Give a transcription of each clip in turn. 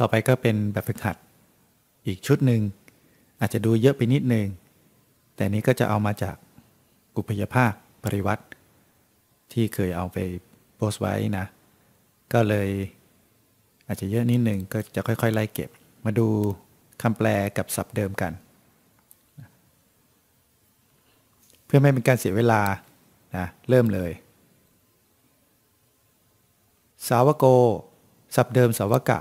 ต่อไปก็เป็นแบบฝึกหัดอีกชุดหนึ่งอาจจะดูเยอะไปนิดนึง แต่นี้ก็จะเอามาจากกุพยภาคปริวัติ ที่เคยเอาไปโพสต์ไว้นะ ก็เลยอาจจะเยอะนิดนึงก็จะค่อยๆ ไล่เก็บ มาดูคำแปลกับศัพท์เดิมกัน เพื่อไม่เป็นการเสียเวลานะเริ่มเลย สาวโก ศัพท์เดิมสาวกะ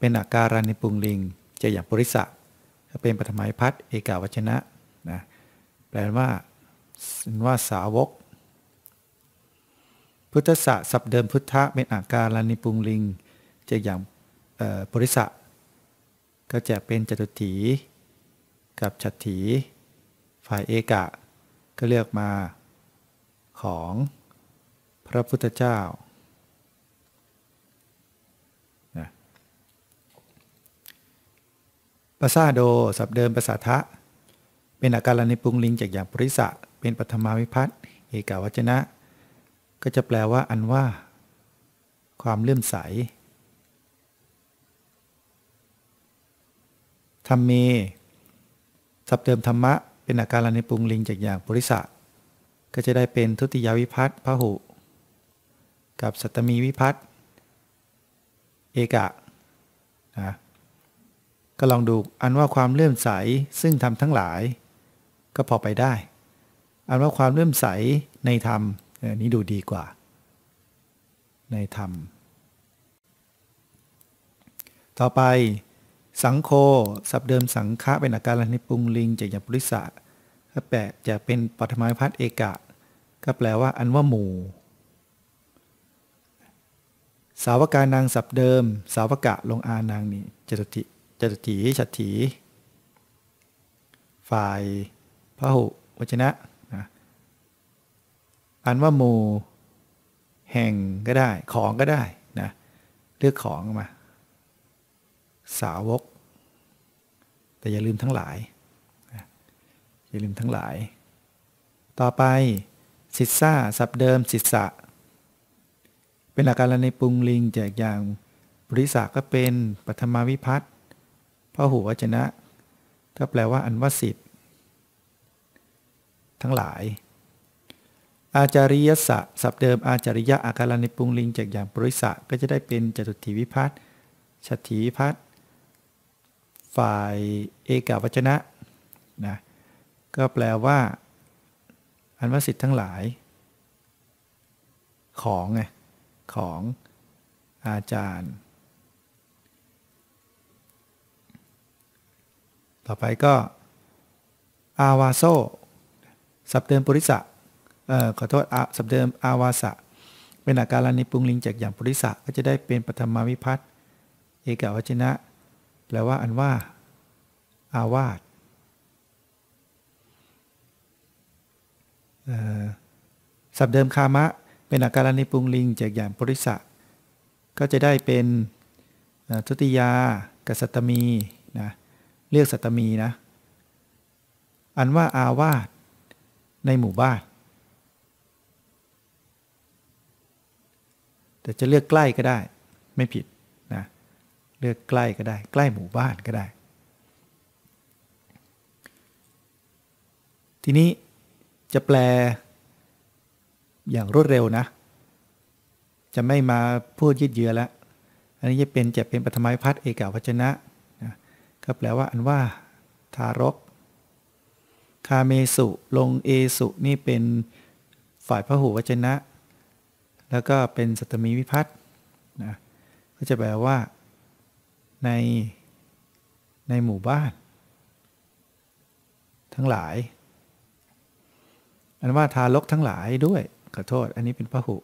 เป็นอาการันิปุงลิง จะอย่างปริสะเป็นปฐมัยพัฒเอกาวัชนะนะแปลว่าว่าสาวก พุทธะศัพท์เดิมพุทธะเป็นอาการันิปุงลิง จะอย่างปริสะก็จะเป็นจตุถีกับฉัตถี ฝ่ายเอกะ ก็เลือกมาของพระพุทธเจ้า ปาซาโดสับเดิมภาษาทะ เป็นอาการในปุงลิงจากอย่างปริสะเป็นปฐมาวิพัตเอกาวจนะ ก็จะแปลว่าอันว่า ความเลื่อมใสธรรมเมสับเดิมธรรมะ เป็นอาการในปุงลิงจากอย่างปริสะก็จะได้เป็นทุติยวิพัตพหุ กับสัตมีวิพัตเอกะนะ ก็ลองดูอันว่าความเลื่อมใสซึ่งทำทั้งหลาย ก็พอไปได้ อันว่าความเลื่อมใสในธรรมนี้ดูดีกว่า ในธรรม ต่อไป สังโคสับเดิมสังฆะเป็นอาการในปุงลิงจากย่างปริสะก็แปลจะเป็นปฐมายพัฒเอกะ ก็แปลว่าอันว่าหมู่ สาวกานางสับเดิม สาวกะลงอานางนี่จตุติ จตถีฉัตถี ฝ่ายพระหุวจนะนะอันว่ามูแห่งก็ได้ของก็ได้นะเลือกของมา สาวก แต่อย่าลืมทั้งหลายนะอย่าลืมทั้งหลาย ต่อไปสิทธาสับเดิมสิทธะเป็นอาการในปุงลิงแจกอย่างบริษัทก็เป็นปฐมาวิพัฒน์ พระหูวจนะ ก็แปลว่าอันว่าสิทธิ์ทั้งหลาย อาจาริยสะสับเดิมอาจาริยะอาการในปุงลิงจากอย่างปริสะก็จะได้เป็นจตุถีวิพัฒน์ชัตถีวิพัฒน์ฝ่ายเอกาวจนะนะก็แปลว่า อันว่าสิทธิ์ทั้งหลาย ของไงของอาจารย์ ต่อไปก็อาวาโซสับเดิมปุริสะเอ่อขอโทษสับเดิมอาวาสะเป็นอาการในปุงลิงจากอย่างปุริสะก็จะได้เป็นปฐมาวิพัตเอกาวจนะ แปลว่าอันว่า อาวาสสับเดิมคามะ เป็นอาการในปุงลิงจากอย่างปุริสะก็จะได้เป็นทุติยากัสตมีนะ เรียกสัตมีนะ อันว่าอาวาสในหมู่บ้าน แต่จะเลือกใกล้ก็ได้ ไม่ผิดนะเลือกใกล้ก็ได้ ใกล้หมู่บ้านก็ได้ ทีนี้จะแปลอย่างรวดเร็วนะ จะไม่มาพูดยืดเยื้อแล้ว อันนี้จะเป็นจะเป็นปฐมัยพัฒเอกาวจนะ ก็แปลว่าอันว่า ทารก คาเมสุ ลงเอสุ นี่เป็นฝ่ายพระหูวจนะ แล้วก็เป็นสัตมีวิพัฒน์นะก็จะแปลว่า ในในหมู่บ้าน ทั้งหลาย อันว่าทารกทั้งหลายด้วยขอโทษ อันนี้เป็นพระหุ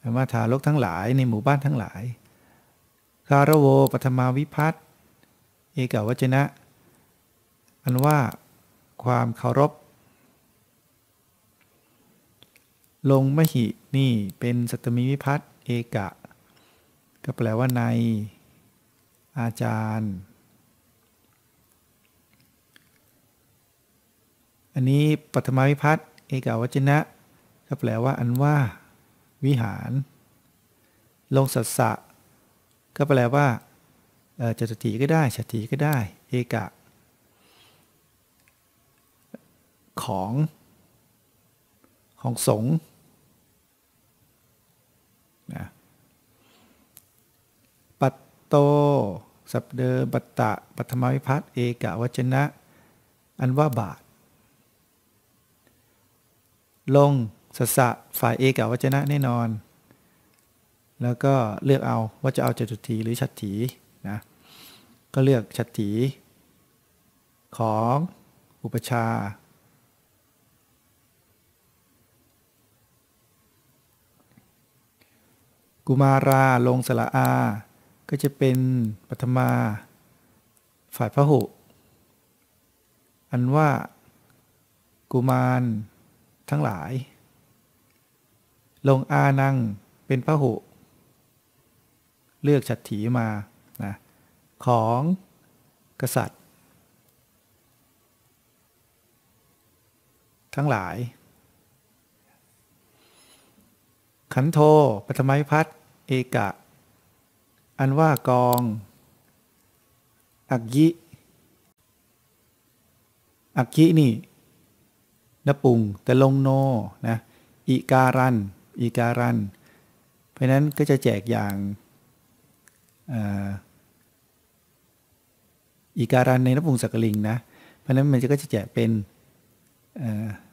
อันว่าทารกทั้งหลายในหมู่บ้านทั้งหลายคารโวปฐมาวิพัฒน์ เอกวจนะ อันว่าความเคารพ ลงมหิ นี่เป็นสัตมีวิพัตเอกะ ก็แปลว่าใน อาจารย์ อันนี้ปัทมาวิพัตเอกาวจนะ ก็แปลว่าอันว่า วิหาร ลงสัสสะ ก็แปลว่า จตุถีก็ได้ฉัตถีก็ได้ เอกะ ของของสงฆ์นะปัตโต สับเดอปัตตะ ปัทมวิพัตเอกะวจนะ อันว่าบาท ลงสสะฝ่ายเอกะวจนะแน่นอน แล้วก็เลือกเอาว่าจะเอาจตุถีหรือฉัตถี ก็เลือกฉัตถีของอุปชา กุมาราลงสละอา ก็จะเป็นปัทมา ฝ่ายพระหุ อันว่า กุมารทั้งหลาย ลงอานังเป็นพระหุ เลือกฉัตถีมา ของกษัตริย์ ทั้งหลาย ขันโทปฐมัยพัฒเอกะ อันว่ากอง อักยิ อักยินี่นปุงแต่ลงโนนะอิการันอิการัน เพราะนั้นก็จะแจกอย่าง อีการันในนปุงสักลิงนะ เพราะนั้นมันก็จะแจกเป็น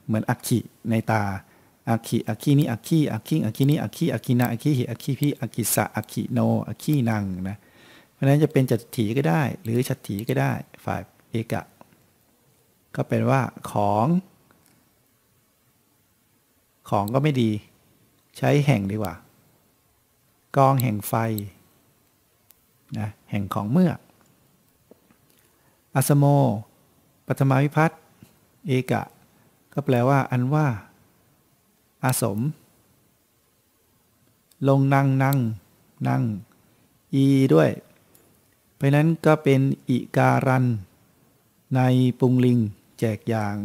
เหมือนอักขิในตาอักขิอักขินี่อักขิอักขิอักขินี่อักขิอักขินาอักขิหิอักขิพี่อักขิสะอักขิโนอักขินังนะ เพราะนั้นจะเป็นจัตถีก็ได้ หรือชัตถีก็ได้ฝ่ายเอกะ ก็เป็นว่าของ ของก็ไม่ดีใช้แห่งดีกว่ากองแห่งไฟนะแห่งของเมื่อ อัสโม ปัทมาวิพัตเอกะ ก็แปลว่า อันว่า อาสม ลงนั่งนั่งนั่ง อีด้วย เพราะนั้นก็เป็นอิการัน ในปุงลิง แจกอย่าง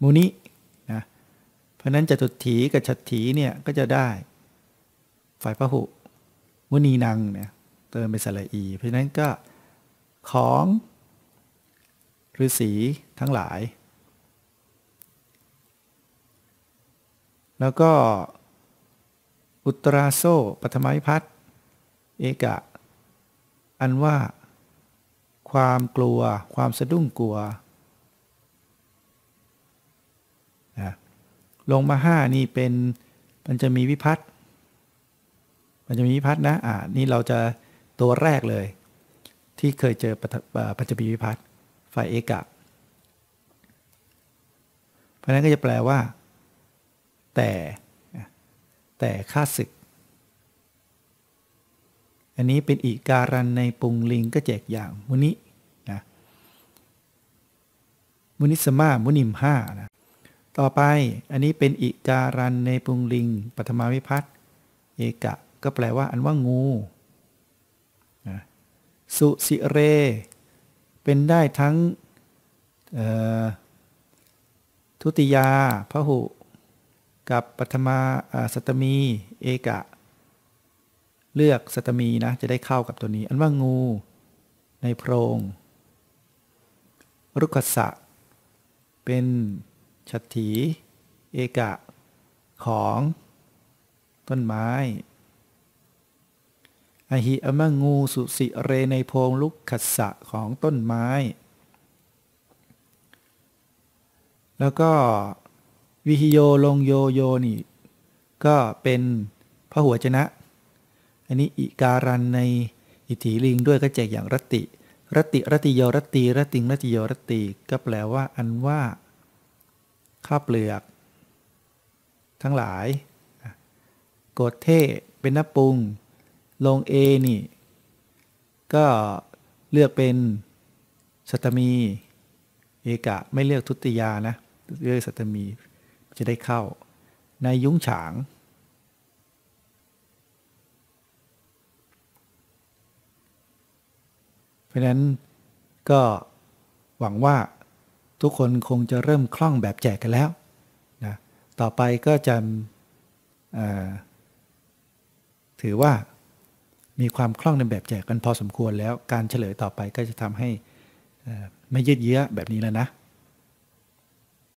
มุนินะเพราะนั้นจตุถีกับฉัตถีเนี่ย ก็จะได้ ฝ่ายพระหุ มุนีนังเนี่ย เติมเป็นสระอี เพราะฉะนั้นก็ของฤาษีทั้งหลาย แล้วก็อุตราโซปัทมิพัฒเอกะ อันว่าความกลัว ความสะดุ้งกลัวนะลงมาห้านี่เป็นมันจะมีวิพัฒน์มันจะมีวิพัฒน์นะอ่านี่เราจะ ตัวแรกเลย ที่เคยเจอปัจจบีวิพัฒน์ฝ่ายเอกะ เพราะนั้นก็จะแปลว่า แต่แต่ค่าศึก อันนี้เป็นอีการันในปุงลิงก็แจกอย่างมุนินะมุนิสมามุนิมห้านะต่อไปอันนี้เป็นอีการันในปุงลิงปฐมาวิพัฒน์เอกะ ก็แปลว่าอันว่างู สุสิเร เป็นได้ทั้งทุติยาพระหุ กับปฐมาสัตมี เอกะ เลือกสัตมีนะ จะได้เข้ากับตัวนี้ อันว่างูในโพรง รุกขสะเป็นฉัตถี เอกะ ของต้นไม้ อหิอมงูสุสิเรในโพงลุกขัสสะของต้นไม้ แล้วก็วิหิโยลงโยโยนี่ ก็เป็นพระหัวจนะ อันนี้อิการันในอิทธิลิงด้วยก็แจกอย่างรติรติรติโยรติรติงรติโยรติก็แปลว่าอันว่าข้าเปลือก ทั้งหลายโกดเทเป็นนปุง ลง A นี่ ก็เลือกเป็นสัตมี เอกะไม่เลือกทุติยานะ เลือกสัตมีจะได้เข้า ในยุ้งฉาง เพราะนั้นก็หวังว่าทุกคนคงจะเริ่มคล่องแบบแจกกันแล้วนะต่อไปก็จะถือว่า มีความคล่องในแบบแจกกันพอสมควรแล้วการเฉลยต่อไปก็จะทำให้ไม่ยืดเยื้อแบบนี้แล้วนะ